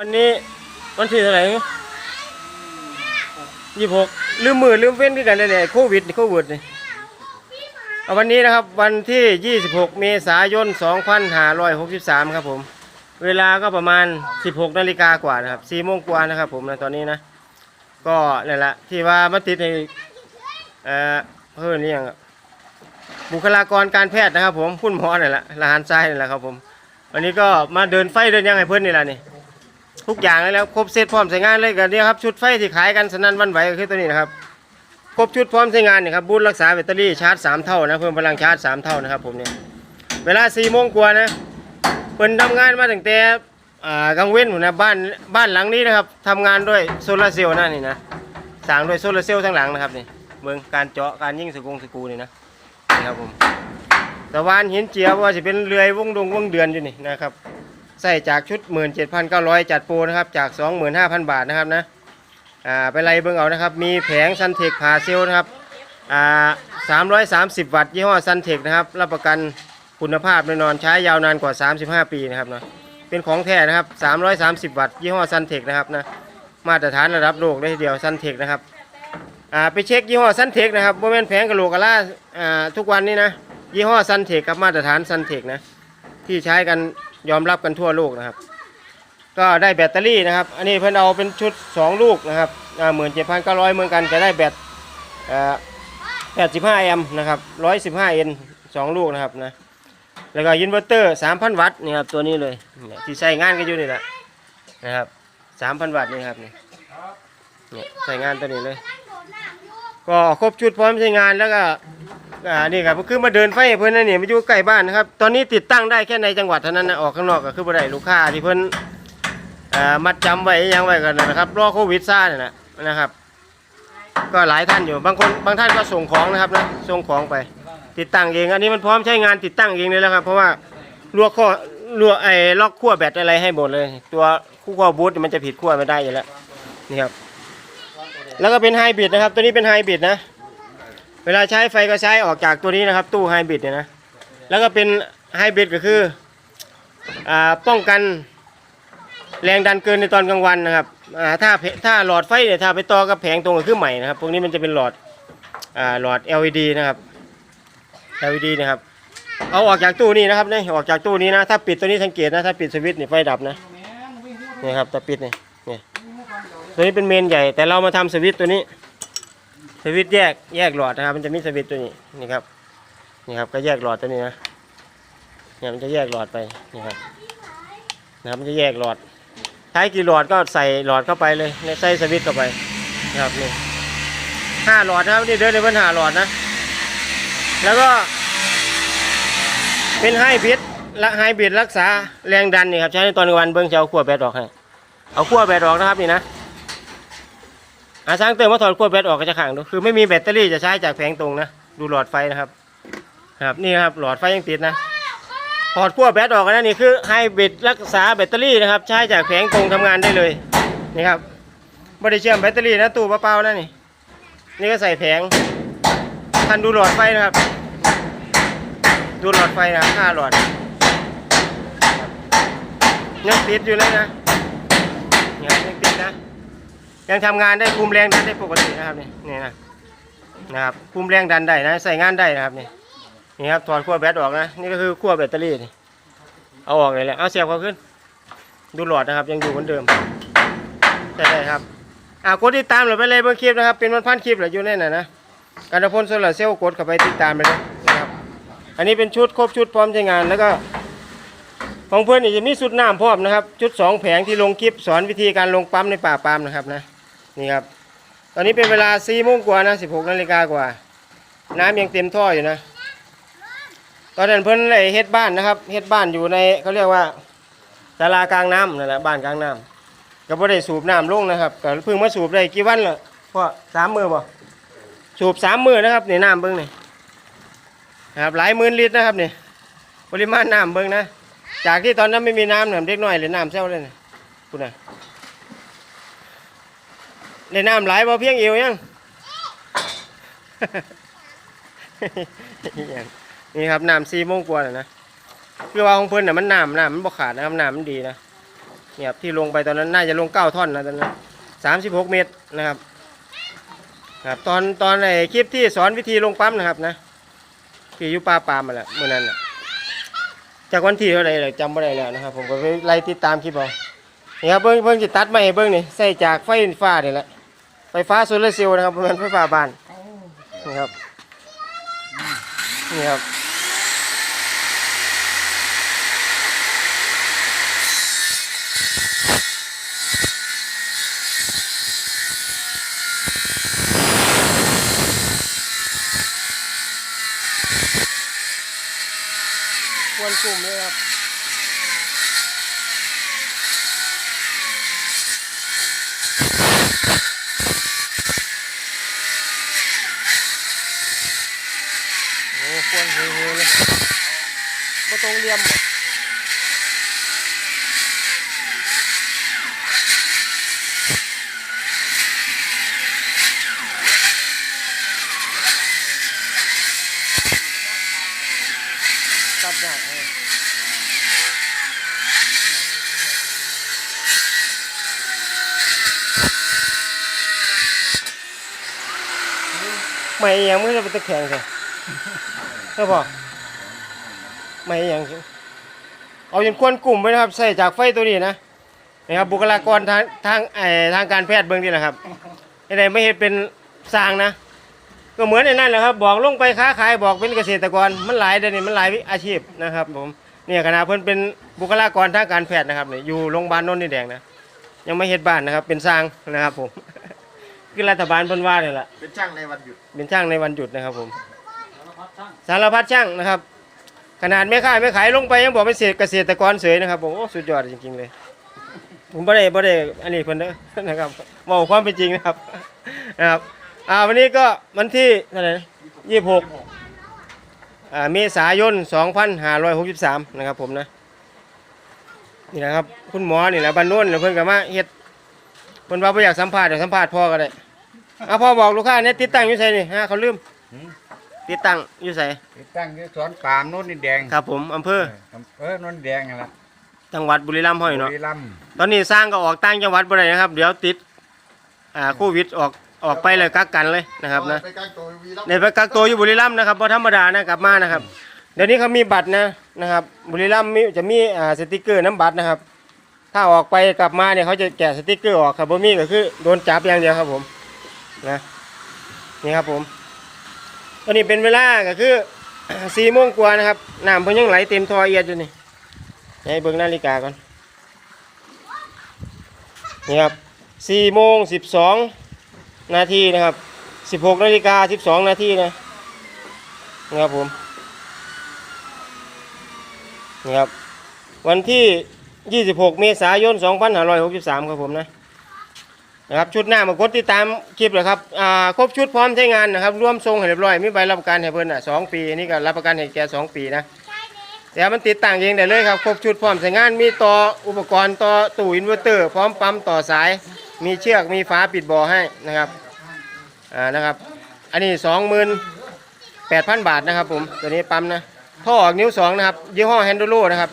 วันนี้วันที่เท่าไหร่ยี่หกลืมมือลืมเว้นคือกันเลยเนี่ยโควิดโควิดนี่เอาวันนี้นะครับวันที่ 26 เมษายน 2563 ครับผม เวลาก็ประมาณ 16 นาฬิกากว่านะครับ4โมงกว่านะครับผมนะตอนนี้นะ ก็นั่นแหละที่ว่ามาติดในเอ่อเพื่อนนี่ยังบุคลากรการแพทย์นะครับผมคุณหมอนี่แหละทหารทรายนี่แหละครับผม วันนี้ก็มาเดินไฟเดินยังไงเพื่อนนี่แหละนี่ ทุกอย่างเลยแล้วครบเซตพร้อมใช้งานเลยกันเนี่ยครับชุดไฟที่ขายกันสนั่นวันไหวก็คือตัวนี้นะครับครบชุดพร้อมใช้งานนี่ครับบูทรักษาแบตเตอรี่ชาร์จสามเท่านะเพิ่มพลังชาร์จสามเท่านะครับผมเนี่ยเวลาสี่โมงกว่านะเพิ่นทำงานมาตั้งแต่กลางเว้นหมดนะบ้านบ้านหลังนี้นะครับทำงานด้วยโซลาร์เซลล์นะนี่นะสร้างด้วยโซลาร์เซลล์ทั้งหลังนะครับนี่เมืองการเจาะการยิ่งสกุงสกูนี่นะนี่ครับผมตะวันหินเจียบว่าจะเป็นเรือยวงดงวงเดือนอยู่นี่นะครับ ใส่จากชุด 17,900 จัดโปรนะครับจาก 25,000 บาทนะครับนะอ่าไปไล่เบิ่งเอานะครับ มีแผงซันเทคพาเซลนะครับอ่า330 วัตต์ยี่ห้อซันเทคนะครับ รับประกันคุณภาพแน่นอนใช้ยาวนานกว่า 35 ปีนะครับเนาะเป็นของแท้นะครับ 330 วัตต์ยี่ห้อซันเทคนะครับนะมาตรฐานระดับโลกเลยทีเดียวซันเทคนะครับอ่าไปเช็คยี่ห้อซันเทคนะครับโมเมนแผงกระโหลกกระลาอ่าทุกวันนี้นะยี่ห้อซันเทคครับมาตรฐานซันเทคนะที่ใช้กัน ยอมรับกันทั่วโลกนะครับ ก็ได้แบตเตอรี่นะครับ อันนี้เพิ่นเอาเป็นชุด 2 ลูกนะครับหมื่นเจ็ดพันเก้าร้อยเหมือนกันจะได้แบตแปดสิบห้าแอมป์นะครับร้อยสิบห้าเอ็นสองลูกนะครับนะแล้วก็อินเวอร์เตอร์สามพันวัตต์นี่ครับตัวนี้เลยที่ใช้งานกันอยู่นี่แหละนะครับสามพันวัตต์นี่ครับนี่เนี่ยใช้งานตัวนี้เลย ก็ครบชุดพร้อมใช้งานแล้วก็ อ่านี่ครับคือมาเดินไฟเพิ่นนั่นนี่มาอยู่ใกล้บ้านนะครับ ตอนนี้ติดตั้งได้แค่ในจังหวัดเท่านั้นนะออกข้างนอกก็คือบ่ได้ลูกค้าที่เพิ่นอ่ามัดจำไว้ยังไว้กันนะครับรอโควิดซ่าเนี่ยนะนะครับ ก็หลายท่านอยู่บางคนบางท่านก็ส่งของนะครับนะส่งของไป ติดตั้งเองอันนี้มันพร้อมใช้งานติดตั้งเองเลยแล้วครับ เพราะว่าลวกข้อลวกไอ้ล็อกขั้วแบตอะไรให้หมดเลย ตัวคู่ขั้วบูทมันจะผิดขั้วไม่ได้อยู่แล้วนี่ครับแล้วก็เป็นไฮบริดนะครับ ตัวนี้เป็นไฮบริดนะ เวลาใช้ไฟก็ใช้ออกจากตัวนี้นะครับ ตู้ไฮบริดเนี่ยนะ แล้วก็เป็นไฮบริดก็คืออ่าป้องกันแรงดันเกินในตอนกลางวันนะครับอ่าถ้าถ้าหลอดไฟเนี่ยถ้าไปต่อกับแผงตรงกับเครื่องใหม่นะครับ พวกนี้มันจะเป็นหลอดอ่าหลอด LED นะครับ LED นะครับ เอาออกจากตู้นี้นะครับนี่ออกจากตู้นี้นะ ถ้าปิดตัวนี้สังเกตนะ ถ้าปิดสวิตช์นี่ไฟดับนะ นี่ครับถ้าปิดนี่นี่ตัวนี้เป็นเมนใหญ่ แต่เรามาทำสวิตช์ตัวนี้ วิตแยกแยกหลอดนะครับ มันจะมีสวิตตัวนี้นี่ครับนี่ครับ ก็แยกหลอดตัวนี้นะเนี่ยมันจะแยกหลอดไปนี่ครับนะครับมันจะแยกหลอดใช้กี่หลอดก็ใส่หลอดเข้าไปเลยในใส่สวิตเข้าไปนะครับนี่ห้าหลอดนะครับนี่เดินในเพิ่นหาหลอดนะ แล้วก็เป็นไฮบริดและไฮบริดรักษาแรงดันนี่ครับใช้ในตอนกลางวันเบิ้งจะเอาขั้วแบตออกให้เอาขั้วแบตออกนะครับนี่นะ อาช่างเติมมาถอดขั้วแบตออกก็จะขังดูคือไม่มีแบตเตอรี่จะใช้จากแผงตรงนะดูหลอดไฟนะครับครับนี่ครับหลอดไฟยังติดนะถอดขั้วแบตออกนะนี่คือไฮบริดรักษาแบตเตอรี่นะครับ ใช้จากแผงตรงทำงานได้เลยนี่ครับไม่ได้เชื่อมแบตเตอรี่นะตู้เปล่าๆนะนี่นี่ก็ใส่แผงท่านดูหลอดไฟนะครับ ดูหลอดไฟนะห้าหลอดยังติดอยู่เลยนะยังติดนะ ยังทำงานได้คุมแรงดันได้ปกตินะครับนี่นี่นะนะครับคุมแรงดันได้นะใส่งานได้นะครับนี่นี่ครับถอดขั้วแบตออกนะนี่ก็คือขั้วแบตเตอรี่นี่เอาออกเลยแหละเอาเสียบเขาขึ้น ดูหลอดนะครับ ยังอยู่เหมือนเดิมใช่ได้ครับอ่ากดติดตามเราไปเลยเบอร์คลิปนะครับเป็นวันพันคลิปเหลืออยู่ในน่ะนะการพลโซลาร์เซลล์กดเข้าไปติดตามไปเลยนะครับอันนี้เป็นชุดครบชุดพร้อมใช้งานแล้วก็ของเพื่อนนี่จะมีชุดน้ำพร้อมนะครับ ชุดสองแผงที่ลงคลิปสอนวิธีการลงปั๊มในป่าปามนะครับนะ นี่ครับ ตอนนี้เป็นเวลา4โมงกว่านะ16นาฬิกากว่า น้ำยังเต็มท่ออยู่นะ ตอนนั้นเพิ่นไอเฮ็ดบ้านนะครับเฮ็ดบ้านอยู่ในเขาเรียกว่าศาลากลางน้ำนั่นแหละบ้านกลางน้ำก็บ่ได้สูบน้ำลงนะครับก็เพิ่งมาสูบได้กี่วันละพ่อสามมือบ่สูบสามมือนะครับนี่น้ำเบิ่งนี่นะครับหลายหมื่นลิตรนะครับนี่ปริมาณน้ำเบิ่งนะ จากที่ตอนนั้นไม่มีน้ำเนี่ยเด็กน้อยเลยน้ำเซลเลยนะคุณนะ เลยน้ำไหลบ่เพียงเอวยังนี่ครับน้ำสี่โมงกว่าแล้วนะคือว่าของเพิ่นน่ะมันน้ำน้ำมันบ่ขาดนะครับน้ำมันดีนะเนี่ยครับที่ลงไปตอนนั้นน่าจะลงเก้าท่อนนะตอนนั้นสามสิบหกเมตรนะครับครับตอนตอนไอ้คลิปที่สอนวิธีลงปั๊มนะครับนะที่อยุปลาปามมาแหละเมื่อนั้นนะจากวันที่เท่าไรเลยจำไม่ได้แล้วนะครับ ผมก็ไปไล่ติดตามคลิปเอานี่ครับเบิ้งเบิ้งจะตัดมาให้เบิ้งนี่ใส่จากไฟฟ้าเนี่ยแหละ ฟฟ้าโซลาร์เซลล์นะครับเพราะมันไฟฟ้าบ้านนี่ครับนี่ครับ ควรกลุ่มเลยครับ โอ้ควรเฮๆเลยมาต รงเรียมบ่ตัดยากเลยไม่ยังไม่ได้เป็นตะแคงใช่ใช่ปะ ไม่อยังเอาจนควรกลุ่มไว้นะครับ ใส่จากไฟตัวนี้นะนะครับบุคลากรทางทางไอทางการแพทย์เบื้องนี้แหละครับไอ้ใดไม่เห็นเป็นสร้างนะ ก็เหมือนในนั่นแหละครับ บอกลงไปค้าขายบอกเป็นเกษตรกรมันหลายเดี๋ยวนี้มันหลายอาชีพนะครับผมเนี่ยคณะเพิ่นเป็นบุคลากรทางการแพทย์นะครับเนี่ยอยู่โรงพยาบาลโนนนี่แดงนะยังไม่เฮ็ดบ้านนะครับ เป็นสร้างนะครับผมคือรัฐบาลเพิ่นว่าเนี่ยแหละเป็นช่างในวันหยุดเป็นช่างในวันหยุดนะครับผมสารพัดช่างนะครับ ขนาดไม่ขายไม่ขายลงไปยังบอกเป็นเศษเกษตรกรเสยนะครับผมโอ้สุดยอดจริงๆเลย ผมไม่ได้ไม่ได้อันนี้คนเด้อนะครับบอกความเป็นจริงนะครับนะครับอ่าวันนี้ก็วันที่เท่าไหร่ยี่หกอ่าเมษายนสองพันห้าร้อยหกสิบสามนะครับผมนะนี่นะครับคุณหมอนี่แหละบ้านโน้นเพิ่นกับมาเฮ็ดเพิ่นว่าบ่อยากสัมภาษณ์เดี๋ยวสัมภาษณ์พ่อก็ได้อะพ่อบอกลูกค้าเนี่ยติดตั้งอยู่ไสนี่ฮะเขาลืม ติดตั้งอยู่ไสติดตั้งที่สวนปาล์มโน่นนี่แดงครับผมอำเภอเออโน่นแดงนั่นแหละจังหวัดบุรีรัมย์ห้อยเนาะ บุรีรัมย์ตอนนี้สร้างก็ออกต่างจังหวัดบ่ได้นะครับ เดี๋ยวติดอ่าโควิดออกออกไปเลยกักกันเลยนะครับนะไปกลางตัววีรัมย์ในไปกักตัวอยู่บุรีรัมย์นะครับบ่ธรรมดานะกลับมานะครับ เดี๋ยวนี้เขามีบัตรนะนะครับ บุรีรัมย์มีจะมีอ่าสติกเกอร์น้ำบัตรนะครับ ถ้าออกไปกลับมาเนี่ยเขาจะแกะสติกเกอร์ออกครับบ่มีก็คือโดนจับอย่างเดียวครับผมนะนี่ครับผม ตอนนี้เป็นเวลาก็คือสี่โมงกว่านะครับน้ำเพิ่นยังไหลเต็มท่อเอียดอยู่นี่ให้เบิ่งนาฬิกาก่อนนี่ครับสี่โมงสิบสองนาทีนะครับสิบหกนาฬิกาสิบสองนาทีนะนะครับผมนี่ครับวันที่ 26 เมษายน 2563 ครับผมนะ นะครับชุดหน้ามากดติดตามคลิปเลยครับอ่าครบชุดพร้อมใช้งานนะครับร่วมทรงให้เรียบร้อยมีใบรับประกันให้เพิ่นอะสองปีนี่ก็รับประกันให้แกสองปีนะแต่มันติดตั้งเองได้เลยครับครบชุดพร้อมใช้งานมีต่ออุปกรณ์ต่อตู้อินเวอร์เตอร์ พร้อมปั๊มต่อสาย มีเชือกมีฝาปิดบ่อให้นะครับอ่านะครับ อันนี้28,000บาทนะครับผมตัวนี้ปั๊มนะท่อออกนิ้วสองนะครับยี่ห้อแฮนดูโลนะครับ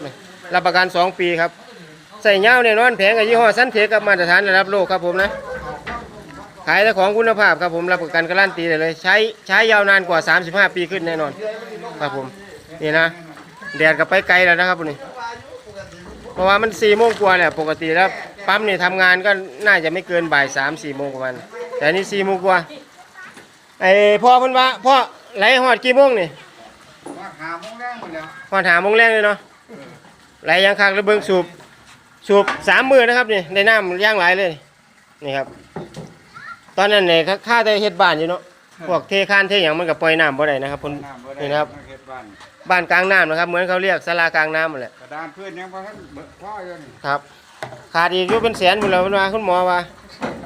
รับประกันสองปีครับ ใส่เงาเนี่ยนอนแผงกับยี่ห้อสันเทคกับมาตรฐานระดับโลกครับผมนะ ขายแต่ของคุณภาพครับผมรับประกันการันตีได้เลย ใช้ใช้ยาวนานกว่า 35 ปีขึ้นแน่นอน ครับผมนี่นะแดดกับไปไกลแล้วนะครับผมนี่เพราะว่ามัน4โมงกว่าแหละปกติแล้วปั๊มนี่ทำงานก็น่าจะไม่เกินบ่าย3 4โมงประมาณแต่นี่4โมงกว่าไอ้พ่อเพิ่นว่าพ่อไหลหอดกี่โมงนี่มาหาโมงแรงหมดแล้วหอดหาโมงแรงเลยเนาะไหลยังคักแล้วเบิ่งสูบ สูบสามมือนะครับนี่ได้น้ำย่างไหลเลย นี่ครับ ตอนนั้นเนี่ยค่าแต่เฮ็ดบ้านอยู่เนาะพวกเทคานเทหยังมันก็ปล่อยน้ำบ่ได้นะครับเพิ่นน้ำบ่ได้นี่นะครับมาเฮ็ดบ้านบ้านกลางน้ำนะครับ เหมือนเขาเรียกศาลากลางน้ำนั่นแหละกระดานพื้นยังพอท่านเบิกพ่ออยู่นี่ครับ ขาดอีกอยู่เป็นแสนหมดแล้วเพิ่นว่าคุณหมอว่า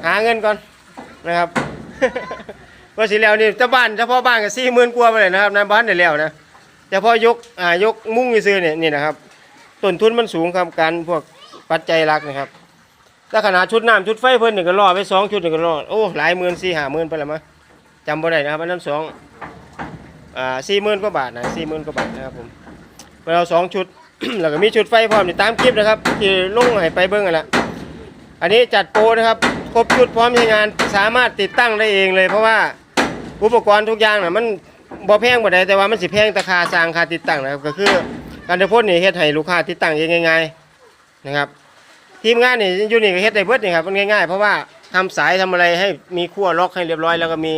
หาเงินก่อนนะครับว่าสิแล้วนี่เจ้าบ้านเฉพาะบ้านก็สี่หมื่นกว่าไปเลยนะครับในบ้านได้แล้วนะเฉพาะยกอ่ายกมุ้งซื้อๆเนี่ยนี่นะครับต้นทุนมันสูงครับการพวก ปัจจัยหลักนะครับถ้าขนาดชุดน้ำชุดไฟเพิ่นนี่งก็รอไปสองชุดหนี่งก็รอโอ้หลายหมื่นสี่ห้าหมื่นไปแล้วมั้งจำบ่ได้นะครับอันนั้นสองอ่าสี่หมื่นกว่าบาทนะสี่หมื่นกว่าบาทนะครับผมเราสองชุด แล้วก็มีชุดไฟพร้อมนี่ตามคลิปนะครับที่ลุงให้ไปเบิ่งกันละอันนี้จัดโปรนะครับครบชุดพร้อมใช้งานสามารถติดตั้งได้เองเลย เพราะว่าอุปกรณ์ทุกอย่างน่ะมันบ่แพงบ่ได้แต่ว่ามันสิแพงแต่ค่าสร้างค่าติดตั้งนะครับก็คือการเดพ่นนี่เฮ็ดให้ลูกค้าติดตั้งเองง่ายๆ นะครับทีมงานนี่ยูนี่ก็เฮ็ดได้เบิดนี่ครับมันง่ายๆ เพราะว่าทำสายทำอะไรให้มีขั้วล็อกให้เรียบร้อย แล้วก็มี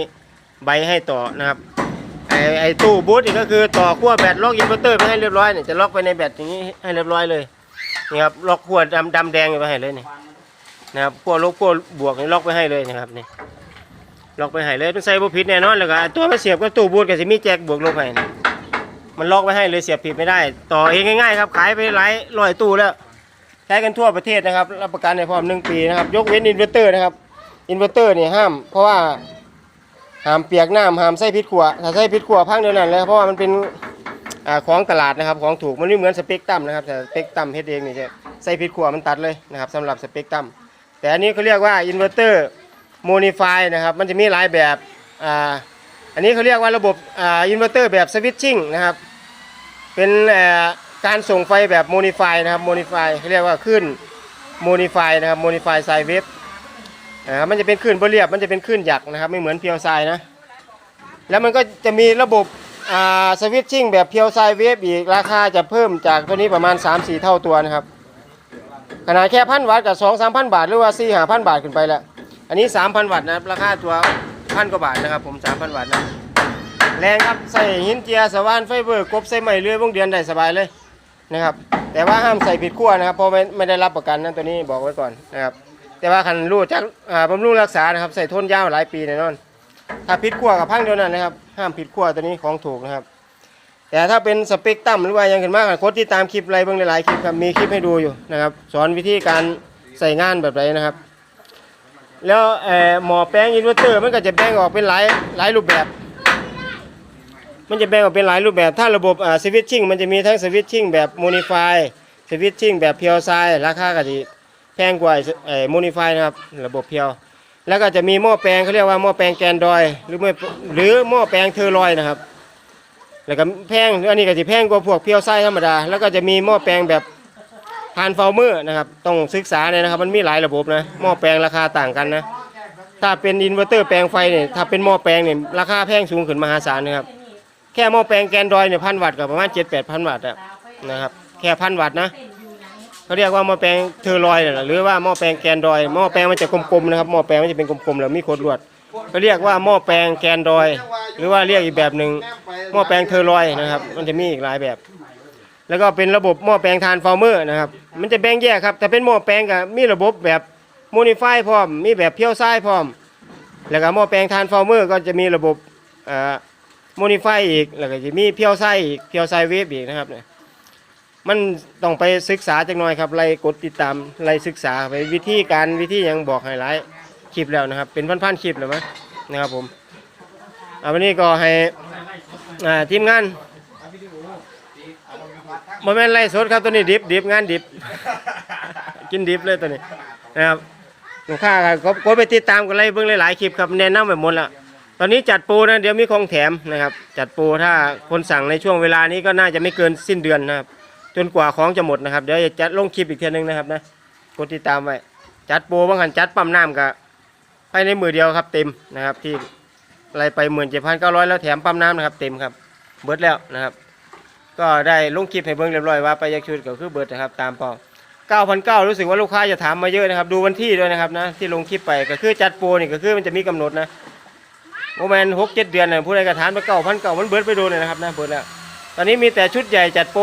ใบให้ต่อนะครับไอไอตู้บูทนี่ก็คือต่อขั้วแบตล็อกอินเวอร์เตอร์ไปให้เรียบร้อยเนี่ยจะล็อกไปในแบตอย่างนี้ให้เรียบร้อยเลยนี่ครับล็อกขั้วดำดำแดงไปให้เลยนี่นะครับขั้วลบขั้วบวกนี่ล็อกไปให้เลยนะครับนี่ล็อกไปให้เลยต้องใส่บุผิดแน่นอนแล้วก็ตัวมาเสียบกับตู้บูทก็จะมีแจ็คบวกลบให้มันล็อกไปให้เลยเสียบผิดไม่ได้ ต่อเองง่ายๆครับขายไปหลายร้อยตู้แล้ว ใช้กันทั่วประเทศนะครับ รับประกันในพร้อมหนึ่งปีนะครับ ยกเว้นอินเวอร์เตอร์นะครับ อินเวอร์เตอร์นี่ห้าม เพราะว่าห้ามเปียกน้ำห้ามใส่พิษขวถ้าใส่พิษขวพังเดียวนั้นเลยเพราะว่ามันเป็นอของตลาดนะครับ ของถูกมันไม่เหมือนสเปกตัมนะครับ แต่สเปกตัมเฮ็ดเองนี่จะใส่พิษขวมันตัดเลยนะครับสำหรับสเปกตัมแต่อันนี้เขาเรียกว่าอินเวอร์เตอร์โมนิฟายนะครับ มันจะมีหลายแบบอ่าอันนี้เขาเรียกว่าระบบอ่าอินเวอร์เตอร์แบบสวิตชิ่งนะครับ เป็นอ่อ การส่งไฟแบบโมนิฟายนะครับโมนิฟายเขาเรียกว่าขึ้นโมนิฟายนะครับโมนิฟายไซเวฟนะครับมันจะเป็นคลื่นบเรียบมันจะเป็นคลื่นหยักนะครับ ไม่เหมือนเพียวไซนะ แล้วมันก็จะมีระบบอ่าสวิตชิ่งแบบเพียวไซเวฟอีกราคาจะเพิ่มจากตัวนี้ประมาณ 3-4 เท่าตัวนะครับขนาดแค่พันวัตต์กับ2 3 0 0 0บาทหรือว่า4 5 0 0 0บาทขึ้นไปแล้วอันนี้3,000วัตต์นะครับราคาตัวพันกว่าบาทนะครับผม3,000วัตต์นะแรงครับใส่หินเจียสว่านไฟเบอร์กบใส่ไม้เลื่อยวงเดือนได้สบายเลย นะครับ แต่ว่าห้ามใส่ผิดขั้วนะครับเพราะไม่ไม่ได้รับประกันนะตัวนี้บอกไว้ก่อนนะครับ แต่ว่าคันรู้จักบำรุงรักษานะครับใส่ทนยาวหลายปีแน่นอน ถ้าผิดขั้วกับพังเดียวนั้นนะครับ ห้ามผิดขั้วตัวนี้ของถูกนะครับ แต่ถ้าเป็นสเปกตัมหรือว่ายังขึ้นมากกว่าโค้ดที่ตามคลิปอะไรบ้างหลายคลิปครับมีคลิปให้ดูอยู่นะครับ สอนวิธีการใส่งานแบบไรนะครับ แล้วหมอแปลงอินเวอร์เตอร์มันก็จะแบ่งออกเป็นหลายหลายรูปแบบ มันจะแบ่งออกเป็นหลายรูปแบบ ถ้าระบบอ่าสวิตชิ่งมันจะมีทั้งสวิตชิ่งแบบโมนิฟายสวิตชิ่งแบบเพียวไซราคาก็จะแพงกว่าไอ้โมนิฟายนะครับระบบเพียว แล้วก็จะมีหม้อแปลงเขาเรียกว่าหม้อแปลงแกนดอย หรือไม่หรือหม้อแปลงเทอร์ลอยนะครับ แล้วก็แพงอันนี้ก็จะแพงกว่าพวกเพียวไซธรรมดา แล้วก็จะมีหม้อแปลงแบบทานฟอร์เมอร์นะครับต้องศึกษาเลยนะครับ มันมีหลายระบบนะหม้อแปลงราคาต่างกันนะถ้าเป็นอินเวอร์เตอร์แปลงไฟเนี่ยถ้าเป็นหม้อแปลงเนี่ยราคาแพงสูงขึ้นมหาศาลนะครับ แค่หม้อแปลงแกนดอยเนี่ยพันวัตต์กับประมาณเจ็ดแปดพันวัตต์อะนะครับแค่พันวัตต์นะเขาเรียกว่าหม้อแปลงเทอร์ลอยน่ะหรือว่าหม้อแปลงแกนดอยหม้อแปลงมันจะกลมๆนะครับหม้อแปลงมันจะเป็นกลมๆแล้วมีโคดลวดเขาเรียกว่าหม้อแปลงแกนดอย หรือว่าเรียกอีกแบบหนึ่งหม้อแปลงเทอร์ลอยนะครับ มันจะมีอีกหลายแบบ แล้วก็เป็นระบบหม้อแปลงทานฟอร์เมอร์นะครับมันจะแบ่งแยกครับแต่เป็นหม้อแปลงกับมีระบบแบบโมนิฟายพร้อมมีแบบเพี้ยวไซพร้อม แล้วก็หม้อแปลงทานฟอร์เมอร์ก็จะมีระบบอ่อ โมนิฟายอีกแล้วก็จะมีเพียวไซอีกเพียวไซเวฟอีกนะครับเนี่ยมันต้องไปศึกษาจักหน่อยครับไล่กดติดตามไล่ศึกษาไปวิธีการวิธียังบอกให้หลายคลิปแล้วนะครับ เป็นพันๆคลิปแล้วมั้งนะครับผมเอาวันนี้ก็ให้อ่าทีมงานโมเมนต์ไล่สดครับตัวนี้ดิบดิบงานดิบ กินดิบเลยตัวนี้นะครับลูกค้าครับกดไปติดตามกันไล่เบิ่งหลายๆคลิปครับแนะนำไปหมดละ ตอนนี้จัดโปรนะเดี๋ยวมีของแถมนะครับ จัดโปรถ้าคนสั่งในช่วงเวลานี้ก็น่าจะไม่เกินสิ้นเดือนนะครับ จนกว่าของจะหมดนะครับเดี๋ยวจะจัดลงคลิปอีกเทีนึงนะครับนะกดติดตามไว้จัดโปรบางหันจัดปั๊มน้ำกับภายในมือเดียวครับเต็มนะครับที่อะไรไปหมื่นเจ็ดพันเก้าร้อยแล้วแถมปั๊มน้ำนะครับเต็มครับเบิร์ดแล้วนะครับ ก็ได้ลงคลิปให้เบิ่งเรียบร้อยว่าไปยักชุดก็คือเบิร์ดนะครับตามเป้า9,900รู้สึกว่าลูกค้าจะถามมาเยอะนะครับ ดูวันที่ด้วยนะครับนะที่ลงคลิปไปก็คือจัดโปรนี่ก็คือมันจะมีกำหนดนะ โมเมนหกเจ็ดเดือนเนะผู้ใดกระถามไปเก้าพันเก้ามันเบิดไปดนเลยนะครับนะเบิดแล้วตอนนี้มีแต่ชุดใหญ่จัดโปร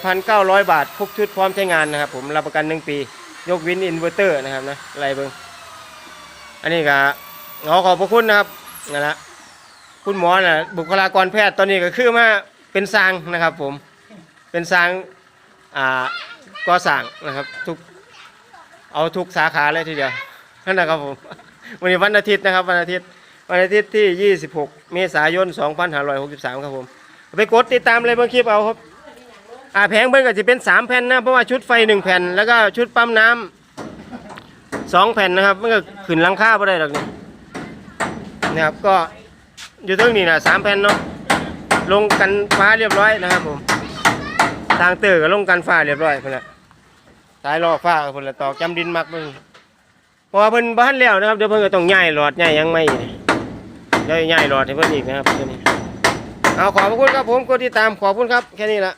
17,900บาททุกชุดพร้อมใช้งานนะครับผมรับประกัน1ปี ยกวินอินเวอร์เตอร์นะครับนะอะไรเบิ้งอันนี้ก็ขอขอบพระคุณนะครับนั่นละคุณหมอนะบุคลากรแพทย์ตอนนี้ก็คือมาเป็นสร้างนะครับผมเป็นสร้างอ่าก่อสร้างนะครับทุกเอาทุกสาขาเลยทีเดียวนั่นนะครับผมวันนี้วันอาทิตย์นะครับวันอาทิตย์ วันอาทิตย์ที่ 26 เมษายน 2563 ครับผม ไปกดติดตามเลยเบางคลิปเอาครับ อ่าแผงเบิ้งก็จะเป็นสามแผ่นนะ เพราะว่าชุดไฟหนึ่งแผ่น แล้วก็ชุดปั๊มน้ำสองแผ่นนะครับ มันก็ขึ้นลังคาไ่ได้หรอกนี่นะครับ ก็อยู่ตรงนี้นะสามแผ่นเนาะ ลงกันฟ้าเรียบร้อยนะครับผม ทางเตอร์ก็ลงกันฟ้าเรียบร้อยพุ่นละสายลอฟ้าพุ่นละตอกจำดินมักเบิ่งเพอเพิ่นบ้านแล้วนะครับ เดี๋ยวเพิ่นก็ต้องย้ายหลอดย้ายยังไม่ อีกเดี๋ยวย้ายหลอดให้เพื่อนอีกนะครับตัวนี้เอาขอบคุณครับผมกดติดตามขอบคุณครับแค่นี้ละ